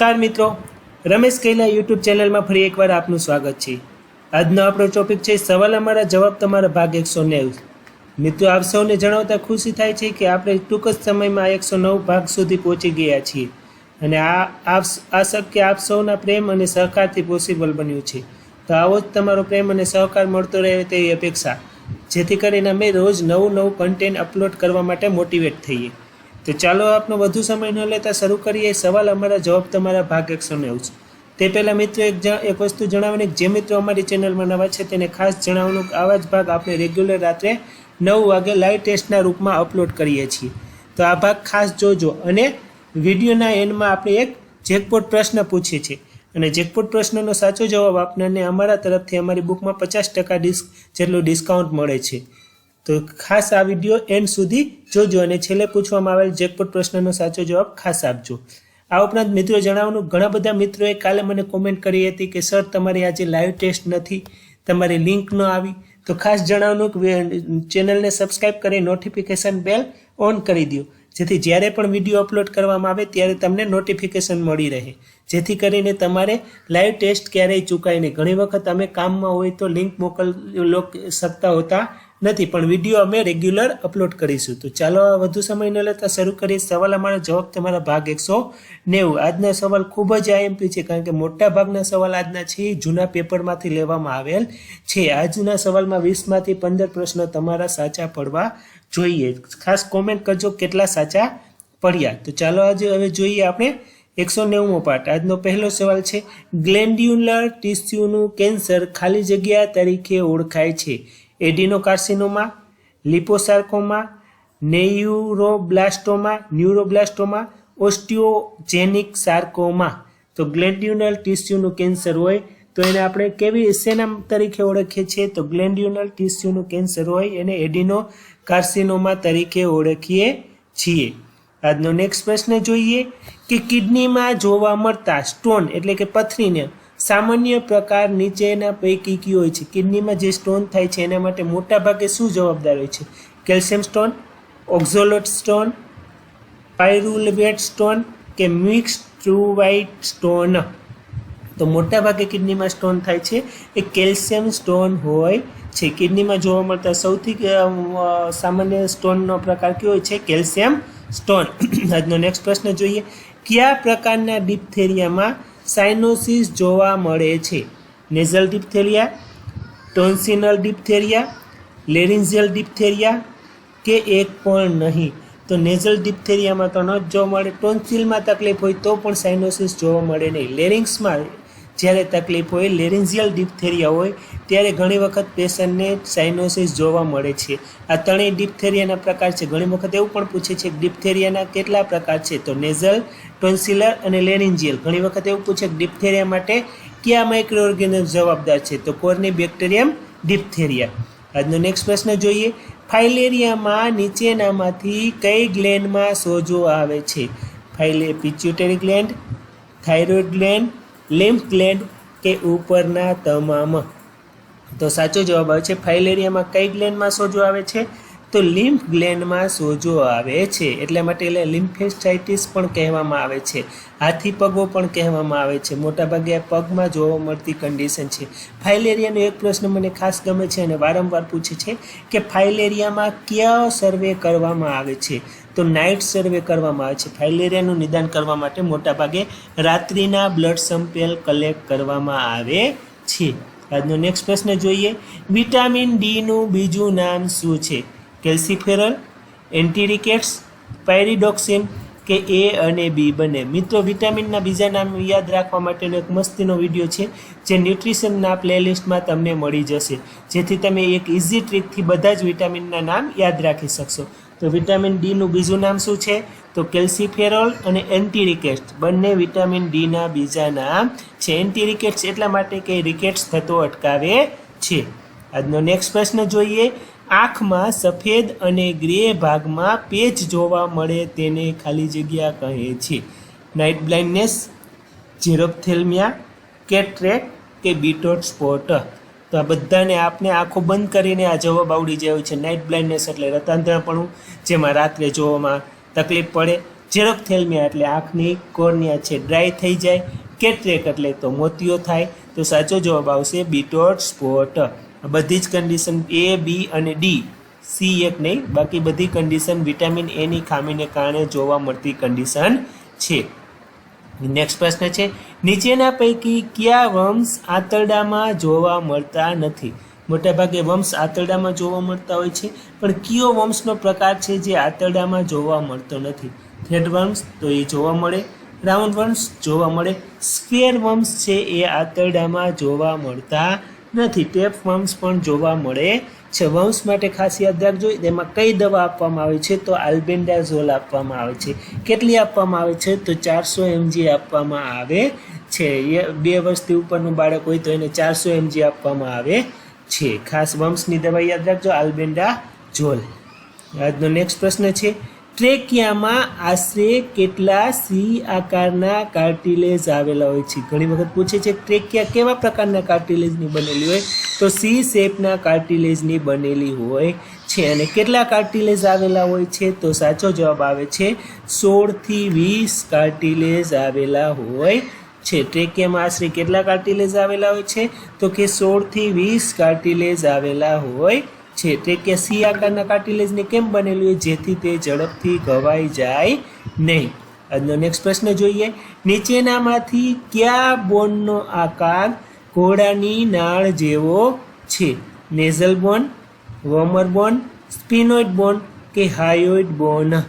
નમસ્કાર મિત્રો. રમેશ કૈલા યુટ્યુબ ચેનલમાં ફરી એકવાર આપનું સ્વાગત છે. આજનો આપણો ટોપિક છે સવાલ અમારા જવાબ તમારા ભાગ એકસો નેવું. મિત્રો, આપ સૌને જણાવતા ખુશી થાય છે કે આપણે ટૂંક જ સમયમાં એકસો નવ ભાગ સુધી પહોંચી ગયા છીએ. અને આ આ શક્ય આપ સૌના પ્રેમ અને સહકારથી પોસિબલ બન્યું છે. તો આવો જ તમારો પ્રેમ અને સહકાર મળતો રહે તેવી અપેક્ષા. જેથી કરીને અમે રોજ નવું નવું કન્ટેન્ટ અપલોડ કરવા માટે મોટિવેટ થઈએ. તો ચાલો આપનો વધુ સમય ન લેતા શરૂ કરીએ. સવાલ અમારા જવાબ તમારા ભાગ એકસો નેવું તે પહેલાં મિત્રો એક એક વસ્તુ જણાવવાની જે મિત્રો અમારી ચેનલમાં નવા છે તેને ખાસ જણાવવાનું આવા જ ભાગ આપણે રેગ્યુલર રાત્રે નવ વાગે લાઈવ ટેસ્ટના રૂપમાં અપલોડ કરીએ છીએ. તો આ ભાગ ખાસ જોજો અને વિડીયોના એન્ડમાં આપણે એક જેકપોટ પ્રશ્ન પૂછીએ છીએ. અને જેકપોટ પ્રશ્નનો સાચો જવાબ આપનારને અમારા તરફથી અમારી બુકમાં પચાસ ટકા ડિસ્ક જેટલું ડિસ્કાઉન્ટ મળે છે. તો ખાસ આ વીડિયો એન્ડ સુધી જોજો અને છેલ્લે પૂછવામાં આવેલ જેકપોટ પ્રશ્નનો સાચો જવાબ ખાસ આપજો. આ ઉપરાંત મિત્રો જણાવવાનું, ઘણા બધા મિત્રોએ કાલે મને કોમેન્ટ કરી હતી કે, સર, તમારી આજે લાઈવ ટેસ્ટ નથી, તમારી લિંક ન આવી. તો ખાસ જણાવવાનું કે ચેનલને સબસ્ક્રાઈબ કરી નોટિફિકેશન બેલ ઓન કરી દો જેથી જ્યારે પણ વીડિયો અપલોડ કરવામાં આવે, ત્યારે તમને નોટિફિકેશન મળી રહે. જેથી કરીને તમારે લાઈવ ટેસ્ટ ક્યારેય ચૂકાય નહીં. ઘણી વખત અમે કામમાં હોય તો લિંક મોકલ શકતા હોતા નથી, પણ વીડિયો અમે રેગ્યુલર અપલોડ કરીશું. તો ચાલો વધુ સમય ન લેતા શરૂ કરીએ. સવાલ અમારો જવાબ તમારા ભાગ એકસો નેવું. આજના સવાલ ખૂબ જ આઈએમપી છે, કારણ કે મોટા ભાગના સવાલ આજના છે જૂના પેપરમાંથી લેવામાં આવેલ છે. આજના સવાલમાં વીસમાંથી પંદર પ્રશ્નો તમારા સાચા પડવા જોઈએ. ખાસ કોમેન્ટ કરજો કેટલા સાચા પડ્યા. તો ચાલો આજે હવે જોઈએ આપણે એકસો નેવુંમો પાઠ. આજનો પહેલો સવાલ છે, ગ્લેન્ડ્યુલર ટીસ્યુનું કેન્સર ખાલી જગ્યા તરીકે ઓળખાય છે. એડિનોકાર્સિનોમા, લિપોસાર્કોમા, નેયુરોબ્લાસ્ટોમા, ન્યુરોબ્લાસ્ટોમા, ઓસ્ટિયોજેનિક સાર્કોમા. તો ગ્લેન્ડ્યુનલ ટીસ્યુનું કેન્સર હોય તો એને આપણે કેવી શેના તરીકે ઓળખીએ છીએ? તો ગ્લેન્ડ્યુનલ ટીસ્યુનું કેન્સર હોય એને એડિનો કાર્સિનોમા તરીકે ઓળખીએ છીએ. આજનો નેક્સ્ટ પ્રશ્ન જોઈએ કે કિડનીમાં જોવા મળતા સ્ટોન એટલે કે પથરીને સામાન્ય પ્રકાર નીચેના પૈકી કયો હોય છે? કિડનીમાં જે સ્ટોન થાય છે, એના માટે મોટા ભાગે શું જવાબદાર હોય છે? Calcium stone oxalate stone pyruvate stone કે મિક્સ ટ્રુવાઇટ સ્ટોન તો મોટા ભાગે કિડનીમાં સ્ટોન થાય છે. એ કેલ્શિયમ સ્ટોન હોય છે. કિડનીમાં જોવા મળતા સૌથી સામાન્ય સ્ટોનનો પ્રકાર કયો હોય છે? કેલ્શિયમ સ્ટોન આજનો નેક્સ્ટ પ્રશ્ન જોઈએ. કયા પ્રકારના ડિપ્થેરિયામાં સાઇનોસિસ જોવા મળે છે. Nasal diphtheria tonsillar diphtheria laryngeal diphtheria કે એક પણ નહીં. તો નેઝલ ડિપ્થેરિયામાં તો ન જ જોવા મળે. ટોન્સિલમાં તકલીફ હોય તો પણ સાઇનોસિસ જોવા મળે નહીં. લેરિંગ્સમાં જ્યારે તકલીફ હોય લેરિન્ઝિયલ ડિપ્થેરિયા હોય, ત્યારે ઘણી વખત પેશન્ટને સાઇનોસિસ જોવા મળે છે. આ ત્રણેય ડિપ્થેરિયાના પ્રકાર છે. ઘણી વખત એવું પણ પૂછે છે કે ડિપ્થેરિયાના કેટલા પ્રકાર છે? તો નેઝલ ટોન્સિલર અને લેરિન્જિયલ ઘણી વખત એવું પૂછે કે ડિપ્થેરિયા માટે કયા માઇક્રો ઓર્ગેનિઝમ જવાબદાર છે? તો કોર્ની બેક્ટેરિયમ ડિપ્થેરિયા આજનો નેક્સ્ટ પ્રશ્ન જોઈએ. ફાઇલેરિયામાં નીચેનામાંથી કઈ ગ્લેન્ડમાં સોજો આવે છે? ફાઇલે pituitary gland thyroid gland lymph gland કે ઉપરના તમામ. તો સાચો જવાબ આવે છે ફાઇલેરિયામાં કઈ ગ્લેન્ડમાં સોજો આવે છે? તો લિમ્ફ ગ્લેન્ડમાં સોજો આવે છે, એટલા માટે એટલે લિમ્ફેસ્ટાઇટિસ પણ કહેવામાં આવે છે. હાથી પગો પણ કહેવામાં આવે છે. મોટાભાગે આ પગમાં જોવા મળતી કન્ડિશન છે. ફાઇલેરિયાનો એક પ્રશ્ન મને ખાસ ગમે છે અને વારંવાર પૂછે છે કે ફાઇલેરિયામાં કયા સર્વે કરવામાં આવે છે? તો નાઇટ સર્વે કરવામાં આવે છે. ફાઇલેરિયાનું નિદાન કરવા માટે મોટાભાગે રાત્રિના બ્લડ સેમ્પલ કલેક્ટ કરવામાં આવે છે. આજનો નેક્સ્ટ પ્રશ્ન જોઈએ. વિટામિન ડીનું બીજું નામ શું છે? કેલ્સીફેરલ એન્ટીરિકેટ્સ પાયરીડોક્સિન કે એ અને બી બંને? મિત્રો વિટામિનના બીજા નામ યાદ રાખવા માટેનો એક મસ્તીનો વીડિયો છે, જે ન્યુટ્રિશનના પ્લેલિસ્ટમાં તમને મળી જશે. જેથી તમે એક ઇઝી ટ્રીકથી બધા જ વિટામિનના નામ યાદ રાખી શકશો. તો વિટામિન ડીનું બીજું નામ શું છે? તો કેલ્સીફેરોલ અને એન્ટીરિકેટ્સ. બંને વિટામિન ડીના બીજા નામ છે. એન્ટીરિકેટ્સ એટલા માટે કે રિકેટ્સ થતો અટકાવે છે. આજનો નેક્સ્ટ પ્રશ્ન જોઈએ. આંખમાં સફેદ અને ગ્રે ભાગમાં પેચ જોવા મળે તેને ખાલી જગ્યા કહે છે. નાઇટ બ્લાઇન્ડનેસ ઝીરોપ્થેલ્મિયા કેટ્રેક કે બીટોટ સ્પોટ. તો આ બધાને આપને આંખો બંધ કરીને આ જવાબ આવડી જાય છે. નાઇટ બ્લાઇન્ડનેસ એટલે રતાંધણાપણું જેમાં રાત્રે જોવામાં તકલીફ પડે. જેરોક્થેલ્મિયા એટલે આંખની કોર્નિયા છે ડ્રાય થઈ જાય. કેટરેક એટલે તો મોતિયો થાય. તો સાચો જવાબ આવશે બીટોટ સ્પોટ. બધી જ કન્ડિશન એ બી અને ડી સી એક નહીં, બાકી બધી કન્ડિશન વિટામિન એની ખામીને કારણે જોવા મળતી કન્ડિશન છે. નેક્સ્ટ પ્રશ્ન છે, નીચેના પૈકી કયા વંશ આંતરડામાં જોવા મળતા નથી? મોટાભાગે વંશ આંતરડામાં જોવા મળતા હોય છે, પણ કયો વંશનો પ્રકાર છે જે આંતરડામાં જોવા મળતો નથી? થ્રેડ વંશ, તો એ જોવા મળે. રાઉન્ડ વંશ, જોવા મળે. સ્ક્વેર વંશ છે એ આંતરડામાં જોવા મળતા નથી. ટેપ વંશ પણ જોવા મળે છે. વંશ માટે ખાસ યાદ રાખજો તેમાં કઈ દવા આપવામાં આવે છે તો આલ્બેન્ડાઝોલ આપવામાં આવે છે. કેટલી આપવામાં આવે છે તો ચારસો એમજી આપવામાં આવે છે. એ બે વર્ષથી ઉપરનું બાળક હોય તો એને ચારસો એમજી આપવામાં આવે છે. ખાસ વંશની દવા યાદ રાખજો, આલ્બેન્ડાઝોલ. આજનો નેક્સ્ટ પ્રશ્ન છે ટ્રેકિયામાં આશરે કેટલા સી આકારના કાર્ટિલેજ આવેલા હોય છે? ઘણી વખત પૂછે છે, ટ્રેકિયા કેવા પ્રકારના કાર્ટિલેજની બનેલી હોય? તો સી શેપના કાર્ટિલેજની બનેલી હોય છે અને કેટલા કાર્ટિલેજ આવેલા હોય છે? તો સાચો જવાબ આવે છે સોળથી વીસ કાર્ટિલેજ આવેલા હોય છે. ટ્રેકિયામાં આશરે કેટલા કાર્ટિલેજ આવેલા હોય છે? તો કે સોળથી વીસ કાર્ટિલેજ આવેલા હોય છે તે કે સી આકારના કાર્ટિલેજને કેમ બનેલું હોય જેથી તે ઝડપથી ઘવાઈ જાય નહીં. આજનો નેક્સ્ટ પ્રશ્ન જોઈએ. નીચેનામાંથી કયા બોનનો આકાર ઘોડાની નાળ જેવો છે? નેઝલ બોન વોમર બોન સ્પિનોઇડ બોન કે હાયોઇડ બોન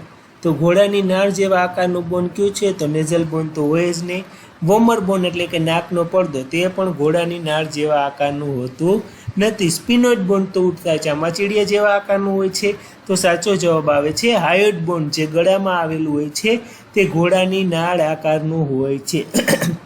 તો ઘોડાની નાળ જેવા આકારનું બોન કયું છે? તો નેઝલ બોન તો હોય જ નહીં. વોમર બોન એટલે કે નાકનો પડદો. તે પણ ઘોડાની નાળ જેવા આકારનું હોતું. નથી. સ્પિનોઇડ બોન્ડ તો ઉઠતા ચામાચીડિયા જેવા આકારનું હોય છે. તો સાચો જવાબ આવે છે હાયોડ બોન્ડ જે ગળામાં આવેલું હોય છે તે ઘોડાની નાળ આકારનું હોય છે.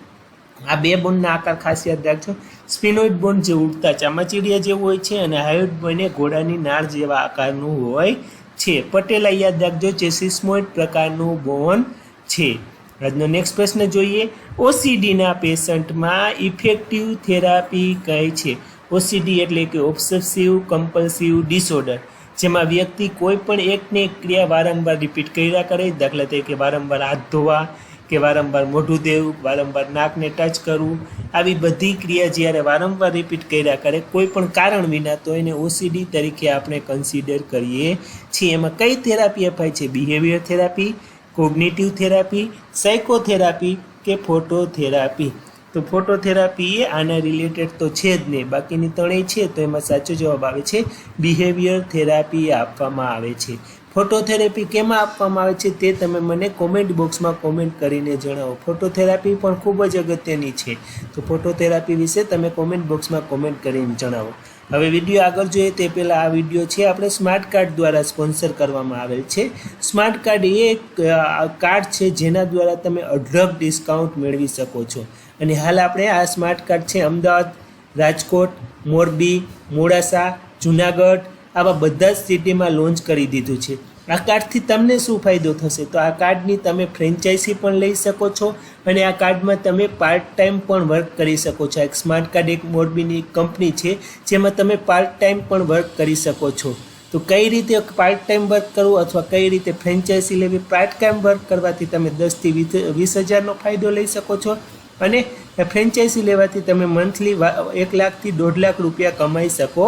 આ બે બોન્ડના આકાર ખાસ યાદ રાખજો. સ્પિનોઇડ બોન્ડ જે ઉડતા ચામાચીડિયા જેવું હોય છે અને હાયોડ બોન્ડ એ ઘોડાની નાળ જેવા આકારનું હોય છે. પટેલા યાદ રાખજો જે સિસ્મોઇડ પ્રકારનું બોન છે. આજનો નેક્સ્ટ પ્રશ્ન જોઈએ. ઓસીડીના પેશન્ટમાં ઇફેક્ટિવ થેરાપી કઈ છે. ઓસીડી એટલે કે ઓબ્સેસિવ કમ્પલ્સિવ ડિસઓર્ડર જેમાં વ્યક્તિ કોઈ પણ એકને એક ક્રિયા વારંવાર રિપીટ કર્યા કરે, દાખલા તરીકે વારંવાર હાથ ધોવા કે વારંવાર મોઢું દેવું વારંવાર નાકને ટચ કરવું, આવી બધી ક્રિયા જ્યારે વારંવાર રિપીટ કર્યા કરે કોઈ પણ કારણ વિના, તો એને ઓસીડી તરીકે આપણે કન્સિડર કરીએ છીએ. એમાં કઈ થેરાપી અપાય છે? Behaviour therapy cognitive therapy psychotherapy કે ફોટોથેરાપી તો ફોટોથેરાપી એ આના રિલેટેડ તો છે જ નહીં. બાકીની ત્રણેય છે તો એમાં સાચો જવાબ આવે છે બિહેવિયર થેરાપી આપવામાં આવે છે. ફોટોથેરાપી કેમાં આપવામાં આવે છે તે તમે મને કોમેન્ટ બોક્સમાં કોમેન્ટ કરીને જણાવો. ફોટોથેરાપી પણ ખૂબ જ અગત્યની છે. તો ફોટોથેરાપી વિશે તમે કોમેન્ટ બોક્સમાં કોમેન્ટ કરીને જણાવો. હવે વીડિયો આગળ જોઈએ તે પહેલાં આ વીડિયો છે. આપણે સ્માર્ટ કાર્ડ દ્વારા સ્પોન્સર કરવામાં આવેલ છે. સ્માર્ટ કાર્ડ એ એક કાર્ડ છે જેના દ્વારા તમે અઢળક ડિસ્કાઉન્ટ મેળવી શકો છો. અને હાલ આપણે આ સ્માર્ટ કાર્ડ છે અમદાવાદ, રાજકોટ, મોરબી, મોડાસા, જુનાગઢ, આવા બધા જ સિટીમાં લોન્ચ કરી દીધું છે. આ કાર્ડથી તમને શું ફાયદો થશે? તો આ કાર્ડની તમે ફ્રેન્ચાઇઝી પણ લઈ શકો છો અને આ કાર્ડમાં તમે પાર્ટ ટાઈમ પણ વર્ક કરી શકો છો. એક સ્માર્ટ કાર્ડ એક મોરબીની કંપની છે, જેમાં તમે પાર્ટ ટાઈમ પણ વર્ક કરી શકો છો. તો કઈ રીતે પાર્ટ ટાઈમ વર્ક કરવું અથવા કઈ રીતે ફ્રેન્ચાઇઝી લેવી? પાર્ટ ટાઈમ વર્ક કરવાથી તમે દસથી વીસ હજારનો ફાયદો લઈ શકો છો અને ફ્રેન્ચાઇઝી લેવાથી તમે મંથલી એક લાખથી દોઢ લાખ રૂપિયા કમાઈ શકો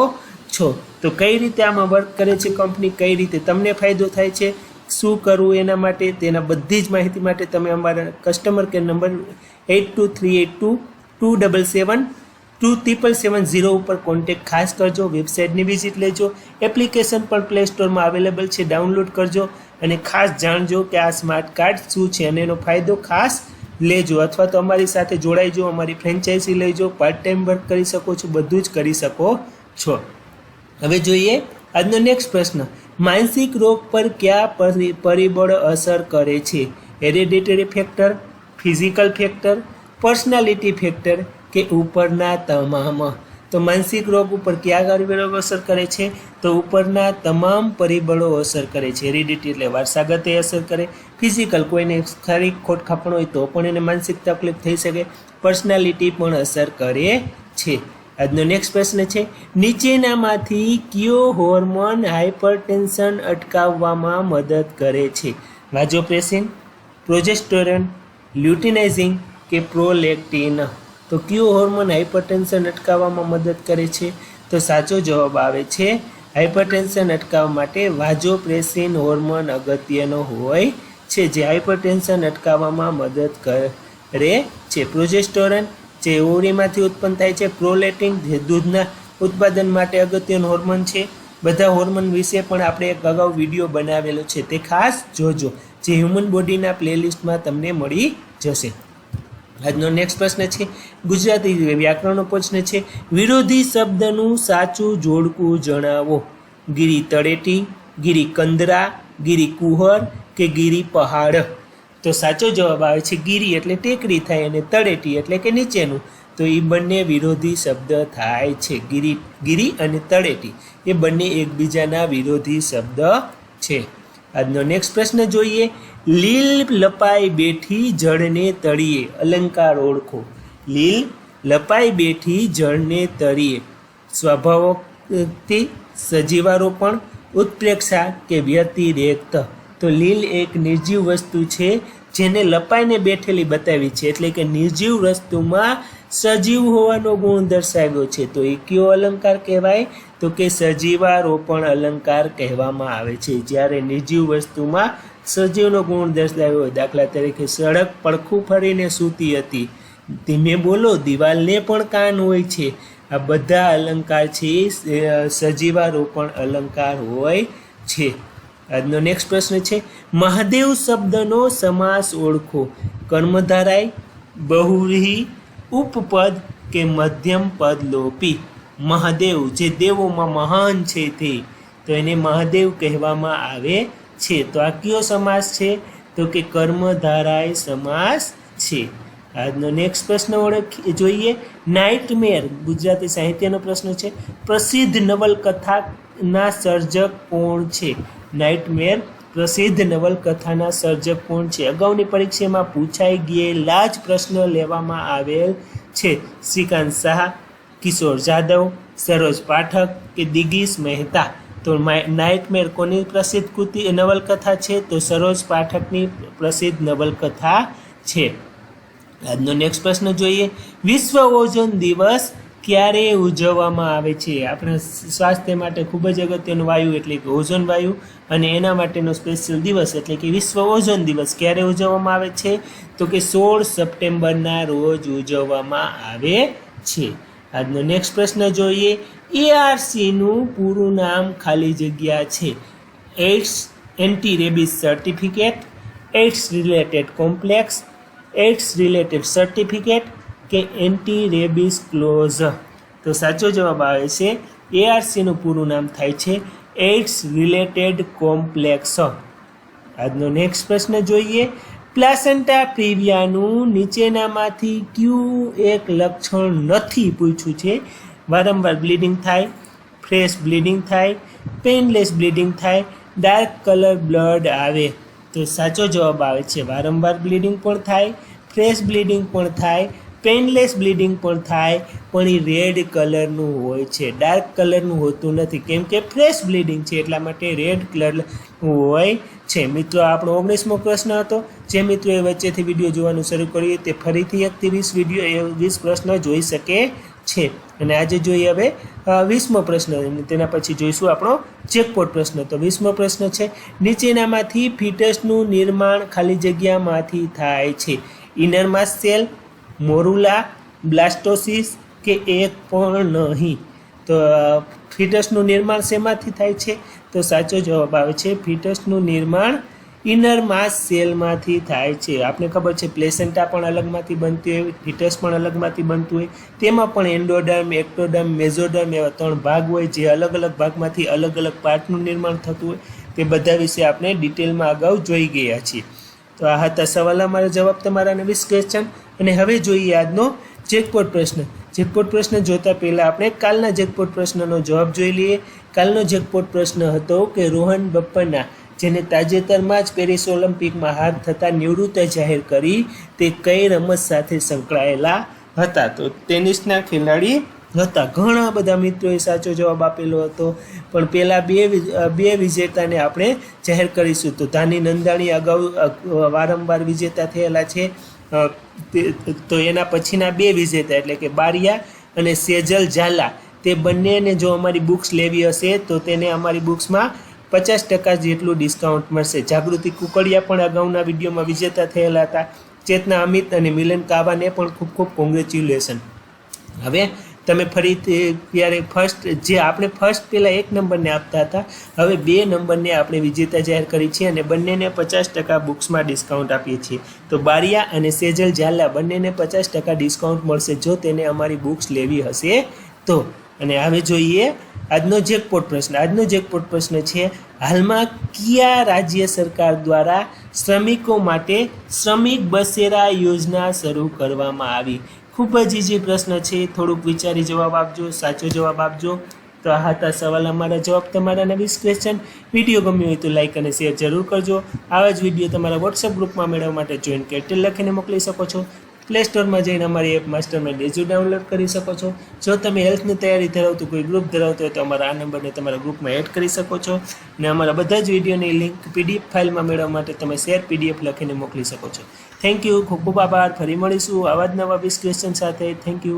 છો? તો કઈ રીતે આમાં વર્ક કરે છે કંપની કઈ રીતે તમને ફાયદો થાય છે? શું કરવું એના માટે? તેના બધી જ માહિતી માટે તમે અમારા customer care number eight two three eight two two double seven two triple seven zero ઉપર કોન્ટેક્ટ ખાસ કરજો વેબસાઇટની વિઝિટ લેજો એપ્લિકેશન પણ પ્લે સ્ટોરમાં અવેલેબલ છે ડાઉનલોડ કરજો અને ખાસ જાણજો કે આ સ્માર્ટ કાર્ડ શું છે અને એનો ફાયદો ખાસ લેજો અથવા તો અમારી સાથે જોડાઈજો અમારી ફ્રેન્ચાઇઝી લેજો પાર્ટ ટાઈમ વર્ક કરી શકો છો, બધું જ કરી શકો છો. હવે જોઈએ આજનો નેક્સ્ટ પ્રશ્ન. માનસિક રોગ પર કયા પરી- પરિબળો અસર કરે છે? Hereditary factor physical factor personality factor કે ઉપરના તમામ? તો માનસિક રોગ ઉપર કયા પરિબળો અસર કરે છે? તો ઉપરના તમામ પરિબળો અસર કરે છે. હેરિડિટી એટલે વારસાગતે અસર કરે. ફિઝિકલ કોઈને શારીરિક ખોટખાપણ હોય તો પણ એને માનસિક તકલીફ થઈ શકે. પર્સનાલિટી પણ અસર કરે છે. આજનો નેક્સ્ટ પ્રશ્ન છે, નીચેનામાંથી કયો હોર્મોન હાઇપરટેન્શન અટકાવવામાં મદદ કરે છે? વાજોપ્રેસિન પ્રોજેસ્ટોરન લ્યુટિનાઇઝિંગ કે પ્રોલેક્ટિન તો કયો હોર્મોન હાઇપરટેન્શન અટકાવવામાં મદદ કરે છે? તો સાચો જવાબ આવે છે હાઇપરટેન્શન અટકાવવા માટે વાજોપ્રેસિન હોર્મોન અગત્યનો હોય છે, જે હાઇપરટેન્શન અટકાવવામાં મદદ કરે છે. પ્રોજેસ્ટોરન જે ઓવરીમાંથી ઉત્પન્ન થાય છે, પ્રોલેટિન, જે દૂધના ઉત્પાદન માટે અગત્યનું હોર્મોન છે. બધા હોર્મોન વિશે પણ આપણે એક અગાઉ વીડિયો બનાવેલો છે. તે ખાસ જોજો, જે હ્યુમન બોડીના પ્લેલિસ્ટમાં તમને મળી જશે. આજનો નેક્સ્ટ પ્રશ્ન છે, ગુજરાતી વ્યાકરણનો પ્રશ્ન છે, વિરોધી શબ્દનું સાચું જોડકું જણાવો? ગીરી તળેટી, ગીરી કંદરા, ગિરી કુહર કે ગિરી પહાડ? તો સાચો જવાબ આવે છે ગિરી એટલે ટેકરી થાય અને તળેટી એટલે કે નીચેનું. તો એ બંને વિરોધી શબ્દ થાય છે. ગિરી ગિરી અને તળેટી એ બંને એકબીજાના વિરોધી શબ્દ છે. આજનો નેક્સ્ટ પ્રશ્ન જોઈએ. લીલ લપાઈ બેઠી જળને તળીએ. અલંકાર ઓળખો. લીલ લપાઈ બેઠી જળને તળીએ. સ્વભાવથી સજીવારોપણ ઉત્પ્રેક્ષા કે વ્યતિરેક્ત. તો લીલ એક નિર્જીવ વસ્તુ છે, જેને લપાઈને બેઠેલી બતાવી છે. એટલે કે નિર્જીવ વસ્તુમાં સજીવ હોવાનો ગુણ દર્શાવ્યો છે. તો એ કયો અલંકાર કહેવાય? તો કે સજીવારોપણ અલંકાર કહેવામાં આવે છે. જ્યારે નિર્જીવ વસ્તુમાં સજીવનો ગુણ દર્શાવ્યો હોય, દાખલા તરીકે સડક પડખું ફરીને સૂતી હતી. ધીમે બોલો, દિવાલને પણ કાન હોય છે. આ બધા અલંકાર છે સજીવારોપણ અલંકાર હોય છે. આજનો નેક્સ્ટ પ્રશ્ન છે, મહાદેવ શબ્દનો સમાસ ઓળખો. કર્મધારાય બહુરી ઉપપદ કે મધ્યમ પદ લોપી. મહાદેવ જે દેવોમાં મહાન છે તે. તો એને મહાદેવ કહેવામાં આવે છે. તો આ કયો સમાસ છે? તો કે કર્મધારાય સમાસ છે. આજનો નેક્સ્ટ પ્રશ્ન ઓળખ, જોઈએ. નાઇટમેર ગુજરાતી સાહિત્યનો પ્રશ્ન છે. પ્રસિદ્ધ નવલકથાના સર્જક કોણ છે? નાઇટમેર પ્રસિદ્ધ નવલકથાના સર્જક કોણ છે? અગાઉની પરીક્ષામાં પૂછાઈ ગયેલા જ પ્રશ્ન લેવામાં આવેલ છે. શ્રીકાંત શાહ, કિશોર જાદવ સરોજ પાઠક કે દિગીશ મહેતા? તો નાઇટમેર કોની પ્રસિદ્ધ કૃતિ નવલકથા છે? તો સરોજ પાઠકની પ્રસિદ્ધ નવલકથા છે. આજનો નેક્સ્ટ પ્રશ્ન જોઈએ. વિશ્વ ઓઝોન દિવસ ક્યારે ઉજવવામાં આવે છે? આપણા સ્વાસ્થ્ય માટે ખૂબ જ અગત્યનું વાયુ એટલે કે ઓઝોન વાયુ અને એના માટેનો સ્પેશિયલ દિવસ એટલે કે વિશ્વ ઓઝોન દિવસ ક્યારે ઉજવવામાં આવે છે? તો કે સોળ સપ્ટેમ્બરના રોજ ઉજવવામાં આવે છે. આજનો નેક્સ્ટ પ્રશ્ન જોઈએ. એઆરસીનું પૂરું નામ ખાલી જગ્યા છે. AIDS anti rabies certificate AIDS related complex AIDS related certificate કે એન્ટી રેબિસ ક્લોઝ તો સાચો જવાબ આવે છે એઆરસીનું પૂરું નામ થાય છે એઇડ્સ રિલેટેડ કોમ્પ્લેક્સ આજનો નેક્સ્ટ પ્રશ્ન જોઈએ પ્લાસેન્ટા પ્રિવિયાનું નીચેનામાંથી ક્યુ એક લક્ષણ નથી પૂછ્યું છે? વારંવાર બ્લીડિંગ થાય ફ્રેશ બ્લીડિંગ થાય પેનલેસ બ્લીડિંગ થાય ડાર્ક કલર બ્લડ આવે. તો સાચો જવાબ આવે છે, વારંવાર બ્લીડિંગ પણ થાય ફ્રેશ બ્લીડિંગ પણ થાય પેનલેસ બ્લીડિંગ પણ થાય, પણ એ રેડ કલરનું હોય છે. ડાર્ક કલરનું હોતું નથી, કેમ કે ફ્રેશ બ્લીડિંગ છે, એટલા માટે રેડ કલર હોય છે. મિત્રો આપણો ઓગણીસમો પ્રશ્ન હતો. જે મિત્રો એ વચ્ચેથી વીડિયો જોવાનું શરૂ કર્યું તે ફરીથી એકથી વીસ વીડિયો એ વીસ પ્રશ્ન જોઈ શકે છે. અને આજે જોઈએ હવે વીસમો પ્રશ્ન તેના પછી જોઈશું આપણો ચેકપોટ પ્રશ્ન. તો વીસમો પ્રશ્ન છે, નીચેનામાંથી ફિટસનું નિર્માણ ખાલી જગ્યામાંથી થાય છે. ઇનર માસ સેલ મોરુલા બ્લાસ્ટોસિસ કે એક પણ નહીં. તો ફીટસનું નિર્માણ શેમાંથી થાય છે? તો સાચો જવાબ આવે છે, ફીટસનું નિર્માણ ઇનર માસ સેલમાંથી થાય છે. આપણે ખબર છે, પ્લેસેન્ટા પણ અલગમાંથી બનતી હોય, ફીટસ પણ અલગમાંથી બનતું હોય. તેમાં પણ એન્ડોડર્મ, એક્ટોડર્મ, મેઝોડર્મ એવા ત્રણ ભાગ હોય જે અલગ અલગ ભાગમાંથી અલગ અલગ પાર્ટનું નિર્માણ થતું હોય. તે બધા વિશે આપણે ડિટેલમાં અગાઉ જોઈ ગયા છીએ. તો આ હતા સવાલ, અમારા જવાબ તમારા વીસ ક્વેશ્ચન અને હવે જોઈએ આજનો જેકપોટ પ્રશ્ન. જેકપોટ પ્રશ્ન જોતા પહેલાં આપણે કાલના જેકપોટ પ્રશ્નનો જવાબ જોઈ લઈએ. કાલનો જેકપોટ પ્રશ્ન હતો કે રોહન બપ્પના, જેને તાજેતરમાં જ પેરિસ ઓલિમ્પિકમાં હાર થતાં નિવૃત્ત જાહેર કરી, તે કઈ રમત સાથે સંકળાયેલા હતા? તો ટેનિસના ખેલાડી હતા. ઘણા બધા મિત્રોએ સાચો જવાબ આપેલો હતો. પણ પહેલા બે બે વિજેતાને આપણે જાહેર કરીશું. તો ધાની નંદાણી અગાઉ વારંવાર વિજેતા થયેલા છે. તે- એના પછીના બે વિજેતા એટલે કે બારિયા અને સેજલ ઝાલા. તે બંનેને જો અમારી બુક્સ લેવી હશે, તો તેને અમારી બુક્સમાં પચાસ ટકા જેટલું ડિસ્કાઉન્ટ મળશે. જાગૃતિ કુકડિયા પણ અગાઉના વિડીયોમાં વિજેતા થયેલા હતા. ચેતના અમિત અને મિલન કાવાને પણ ખૂબ ખૂબ કોંગ્રેચ્યુલેશન હવે તમે ફરીથી ત્યારે ફર્સ્ટ જે આપણે ફર્સ્ટ પહેલાં એક નંબરને આપતા હતા, હવે બે નંબરને આપણે વિજેતા જાહેર કરી છે અને બંનેને પચાસ ટકા બુક્સમાં ડિસ્કાઉન્ટ આપીએ છીએ. તો બારિયા અને સેજલ ઝાલા બંનેને પચાસ ટકા ડિસ્કાઉન્ટ મળશે જો તેને અમારી બુક્સ લેવી હશે તો. અને હવે જોઈએ આજનો જેકપોટ પ્રશ્ન. આજનો જેકપોટ પ્રશ્ન છે, હાલમાં કયા રાજ્ય સરકાર દ્વારા શ્રમિકો માટે શ્રમિક બસેરા યોજના શરૂ કરવામાં આવી? ખૂબ જ ઇઝી પ્રશ્ન છે. થોડુંક વિચારી જવાબ આપજો, સાચો જવાબ આપજો. તો આ હતા સવાલ અમારા જવાબ. તમારા વીસ ક્વેશ્ચન વીડિયો ગમ્યો હોય તો લાઇક અને શેર જરૂર કરજો. આવા જ વીડિયો તમારા વોટ્સઅપ ગ્રુપમાં મેળવવા માટે જોઈન કેટેલ લખીને મોકલી શકો છો. પ્લે સ્ટોરમાં જઈને અમારી એપ માસ્ટર માઇન્ડ ડાઉનલોડ કરી શકો છો. જો તમે હેલ્થની તૈયારી ધરાવતું કોઈ ગ્રુપ ધરાવતો હોય તો અમારા આ નંબરને તમારા ગ્રુપમાં એડ કરી શકો છો. અને અમારા બધા જ વિડીયોની લિંક પીડીએફ ફાઇલમાં મેળવવા માટે તમે શેર પીડીએફ લખીને મોકલી શકો છો. થેન્ક યુ ખૂબ ખૂબ આભાર. ફરી મળીશું આવા જ નવા વીસ ક્વેશ્ચન સાથે. Thank you